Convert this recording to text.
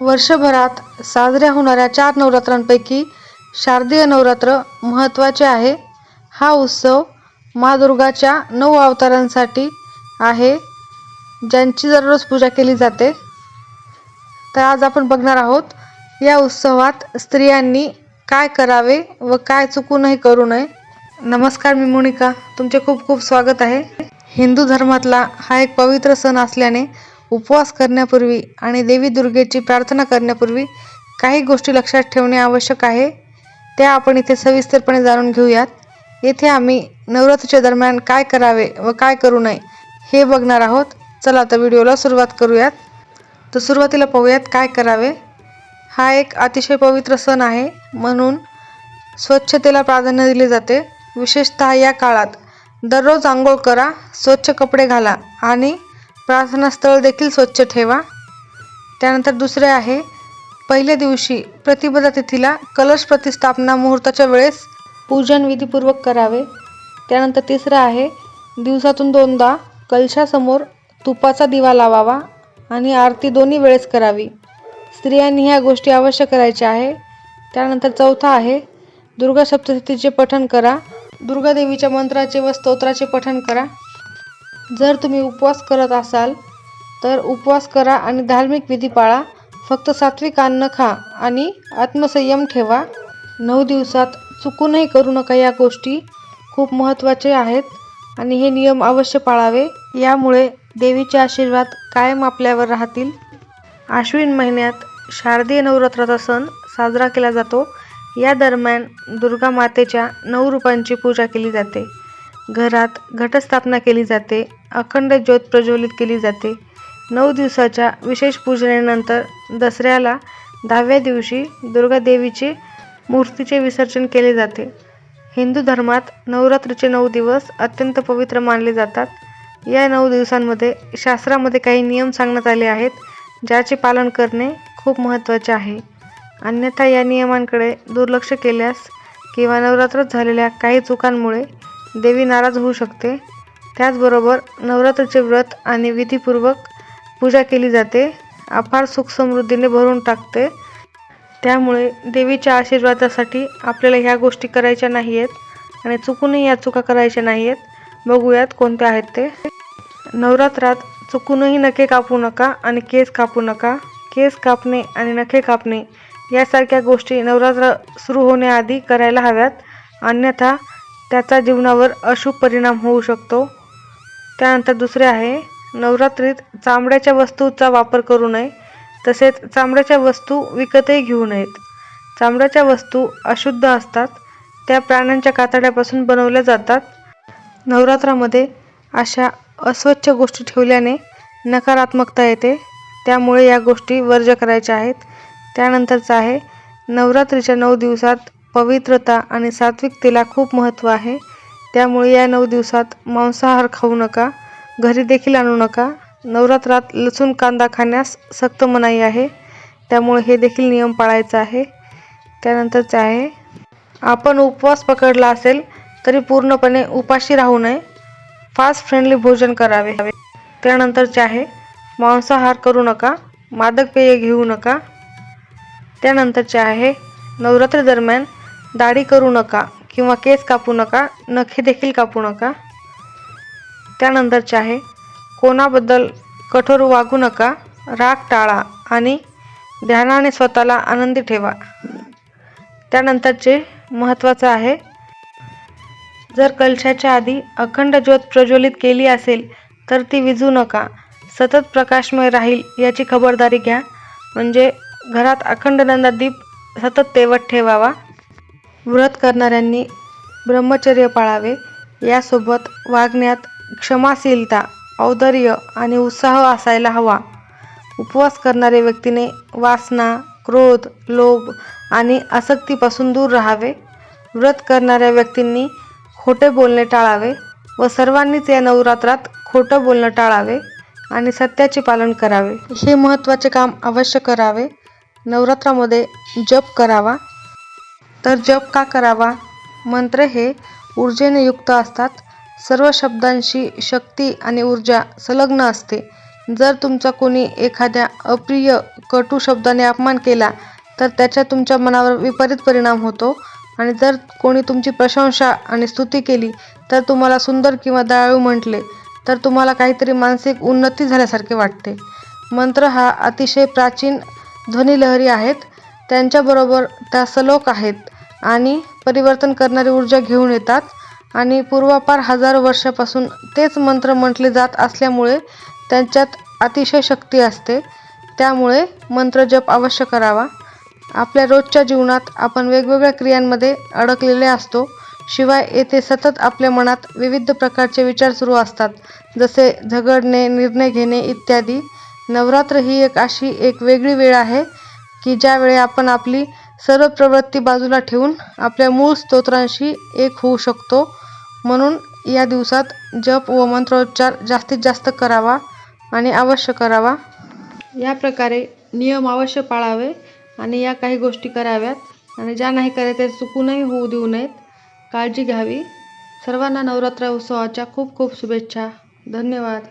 वर्षभरात साजऱ्या होणाऱ्या चार नवरात्रांपैकी शारदीय नवरात्र महत्त्वाचे आहे. हा उत्सव मा दुर्गाच्या नऊ अवतारांसाठी आहे ज्यांची दररोज पूजा केली जाते. तर आज आपण बघणार आहोत या उत्सवात स्त्रियांनी काय करावे व काय चुकूनही करू नये. नमस्कार मी मोनिका. तुमचे खूप खूप स्वागत आहे. हिंदू धर्मातला हा एक पवित्र सण असल्याने उपवास करण्यापूर्वी आणि देवी दुर्गेची प्रार्थना करण्यापूर्वी काही गोष्टी लक्षात ठेवणे आवश्यक आहे. त्या आपण इथे सविस्तरपणे जाणून घेऊयात. येथे आम्ही नवरात्रीच्या दरम्यान काय करावे व काय करू नये हे बघणार आहोत. चला आता व्हिडिओला सुरुवात करूयात. तर सुरुवातीला पाहूयात काय करावे. हा एक अतिशय पवित्र सण आहे. म्हणून स्वच्छतेला प्राधान्य दिले जाते. विशेषतः या काळात दररोज आंघोळ करा स्वच्छ कपडे घाला आणि प्रार्थनास्थळ देखील स्वच्छ ठेवा. त्यानंतर दुसरे आहे पहिल्या दिवशी प्रतिपदा तिथीला कलश प्रतिस्थापना मुहूर्ताच्या वेळेस पूजन विधीपूर्वक करावे. त्यानंतर तिसरं आहे दिवसातून दोनदा कलशासमोर तुपाचा दिवा लावावा आणि आरती दोन्ही वेळेस करावी. स्त्रियांनी ह्या गोष्टी अवश्य करायच्या आहे. त्यानंतर चौथा आहे दुर्गा सप्तशतीचे पठण करा. दुर्गादेवीच्या मंत्राचे व स्तोत्राचे पठण करा. जर तुम्ही उपवास करत असाल तर उपवास करा आणि धार्मिक विधी पाळा. फक्त सात्विक अन्न खा आणि आत्मसंयम ठेवा. नऊ दिवसात चुकूनही करू नका या गोष्टी. खूप महत्त्वाचे आहेत आणि हे नियम अवश्य पाळावे. यामुळे देवीचे आशीर्वाद कायम आपल्यावर राहतील. आश्विन महिन्यात शारदीय नवरात्राचा सण साजरा केला जातो. या दरम्यान दुर्गा मातेच्या नऊ रूपांची पूजा केली जाते. घरात घटस्थापना केली जाते अखंड ज्योत प्रज्वलित केली जाते. नऊ दिवसाच्या विशेष पूजनेनंतर दसऱ्याला दहाव्या दिवशी दुर्गादेवीचे मूर्तीचे विसर्जन केले जाते. हिंदू धर्मात नवरात्रीचे नऊ दिवस अत्यंत पवित्र मानले जातात. या नऊ दिवसांमध्ये शास्त्रामध्ये काही नियम सांगण्यात आले आहेत ज्याचे पालन करणे खूप महत्त्वाचे आहे. अन्यथा या नियमांकडे दुर्लक्ष केल्यास किंवा नवरात्रात झालेल्या काही चुकांमुळे देवी नाराज होऊ शकते. त्याचबरोबर नवरात्रीचे व्रत आणि विधीपूर्वक पूजा केली जाते. अफार सुख समृद्धीने भरून टाकते. त्यामुळे देवीच्या आशीर्वादासाठी आपल्याला ह्या गोष्टी करायच्या नाही आहेत आणि चुकूनही या चुका करायच्या नाही आहेत बघूयात कोणत्या आहेत ते. नवरात्रात चुकूनही नखे कापू नका आणि केस कापू नका. केस कापणे आणि नखे कापणे यासारख्या गोष्टी नवरात्र सुरू होण्याआधी करायला हव्यात. अन्यथा त्याचा जीवनावर अशुभ परिणाम होऊ शकतो. त्यानंतर दुसरे आहे नवरात्रीत चामड्याच्या वस्तूचा वापर करू नये तसेच चामड्याच्या वस्तू विकतही घेऊ नयेत. चामड्याच्या वस्तू अशुद्ध असतात त्या प्राण्यांच्या कातड्यापासून बनवल्या जातात. नवरात्रामध्ये अशा अस्वच्छ गोष्टी ठेवल्याने नकारात्मकता येते त्यामुळे या गोष्टी वर्ज्य करायच्या आहेत. त्यानंतरचं आहे नवरात्रीच्या नऊ दिवसात पवित्रता आणि सात्विकतेला खूप महत्त्व आहे. त्यामुळे या नऊ दिवसात मांसाहार खाऊ नका घरी देखील आणू नका. नवरात्रात लसूण कांदा खाण्यास सक्त मनाई आहे. त्यामुळे हे देखील नियम पाळायचा आहे. त्यानंतरच आहे आपण उपवास पकडला असेल तरी पूर्णपणे उपाशी राहू नये. फास्ट फ्रेंडली भोजन करावे. त्यानंतरचे आहे मांसाहार करू नका मादक पेय घेऊ नका. त्यानंतरचे आहे नवरात्री दरम्यान दाढी करू नका किंवा केस कापू नका नखे देखील कापू नका. त्यानंतरचे आहे कोणाबद्दल कठोर वागू नका राग टाळा आणि ध्यानाने स्वतःला आनंदी ठेवा. त्यानंतरचे महत्त्वाचं आहे जर कलशाच्या आधी अखंड ज्योत प्रज्वलित केली असेल तर ती विजू नका. सतत प्रकाशमय राहील याची खबरदारी घ्या. म्हणजे घरात अखंड नंदादीप सतत तेवत ठेवावा. व्रत करणाऱ्यांनी ब्रह्मचर्य पाळावे. यासोबत वागण्यात क्षमाशीलता औदर्य आणि उत्साह असायला हवा. उपवास करणाऱ्या व्यक्तीने वासना क्रोध लोभ आणि आसक्तीपासून दूर राहावे. व्रत करणाऱ्या व्यक्तींनी खोटे बोलणे टाळावे व सर्वांनीच या नवरात्रात खोटं बोलणं टाळावे आणि सत्याचे पालन करावे. हे महत्त्वाचे काम अवश्य करावे. नवरात्रामध्ये जप करावा. तर जप का करावा? मंत्र हे ऊर्जेने युक्त असतात. सर्व शब्दांशी शक्ती आणि ऊर्जा संलग्न असते. जर तुमचा कोणी एखाद्या अप्रिय कटू शब्दाने अपमान केला तर त्याचा तुमच्या मनावर विपरीत परिणाम होतो. आणि जर कोणी तुमची प्रशंसा आणि स्तुती केली तर तुम्हाला सुंदर किंवा दयाळू म्हटले तर तुम्हाला काहीतरी मानसिक उन्नती झाल्यासारखे वाटते. मंत्र हा अतिशय प्राचीन ध्वनिलहरी आहेत. त्यांच्याबरोबर त्या सलोख आहेत आणि परिवर्तन करणारी ऊर्जा घेऊन येतात. आणि पूर्वापार हजारो वर्षापासून तेच मंत्र म्हटले जात असल्यामुळे त्यांच्यात अतिशय शक्ती असते. त्यामुळे मंत्र जप अवश्य करावा. आपल्या रोजच्या जीवनात आपण वेगवेगळ्या क्रियांमध्ये अडकलेले असतो. शिवाय येथे सतत आपल्या मनात विविध प्रकारचे विचार सुरू असतात. जसे झगडणे निर्णय घेणे इत्यादी. नवरात्र ही एक अशी एक वेगळी वेळ आहे. की ज्यावेळी आपण आपली सर्व प्रवृत्ती बाजूला ठेवून आपल्या मूळ स्तोत्रांशी एक होऊ शकतो म्हणून या दिवसात जप व मंत्रोच्चार जास्तीत जास्त करावा आणि अवश्य करावा. या प्रकारे नियम अवश्य पाळावे आणि या काही गोष्टी कराव्यात आणि ज्या नाही करायच्या त्या चुकूनही होऊ देऊ नयेत. काळजी घ्यावी. सर्वांना नवरात्र उत्सवाच्या खूप खूप शुभेच्छा. धन्यवाद.